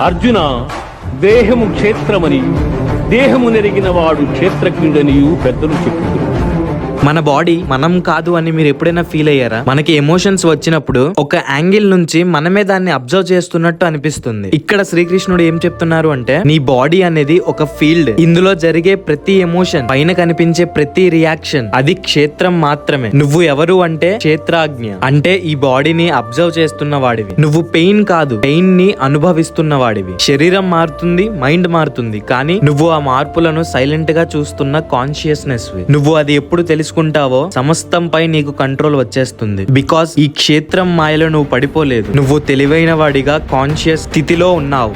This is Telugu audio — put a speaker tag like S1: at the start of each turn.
S1: అర్జున దేహము క్షేత్రమని దేహము నెరిగిన వాడు క్షేత్రజ్ఞుడనియు పెద్దలు చెప్పుతున్నారు
S2: మన బాడీ మనం కాదు అని మీరు ఎప్పుడైనా ఫీల్ అయ్యారా? మనకి ఎమోషన్స్ వచ్చినప్పుడు ఒక యాంగిల్ నుంచి మనమే దాన్ని అబ్జర్వ్ చేస్తున్నట్టు అనిపిస్తుంది. ఇక్కడ శ్రీకృష్ణుడు ఏం చెప్తున్నారు అంటే నీ బాడీ అనేది ఒక ఫీల్డ్. ఇందులో జరిగే ప్రతి ఎమోషన్ పైన కనిపించే ప్రతి రియాక్షన్ అది క్షేత్రం మాత్రమే. నువ్వు ఎవరు అంటే క్షేత్రాజ్ఞ. అంటే ఈ బాడీని అబ్జర్వ్ చేస్తున్న వాడివి. నువ్వు పెయిన్ కాదు పెయిన్ని అనుభవిస్తున్న వాడివి. శరీరం మారుతుంది మైండ్ మారుతుంది. కానీ నువ్వు ఆ మార్పులను సైలెంట్గా చూస్తున్న కాన్షియస్నెస్ నువ్వు అది ఎప్పుడు తెలుసు తెలుసుకుంటావో సమస్తంపై నీకు కంట్రోల్ వచ్చేస్తుంది. బికాస్ ఈ క్షేత్రం మాయలో నువ్వు పడిపోలేదు. నువ్వు తెలివైన వాడిగా కాన్షియస్ స్థితిలో ఉన్నావు.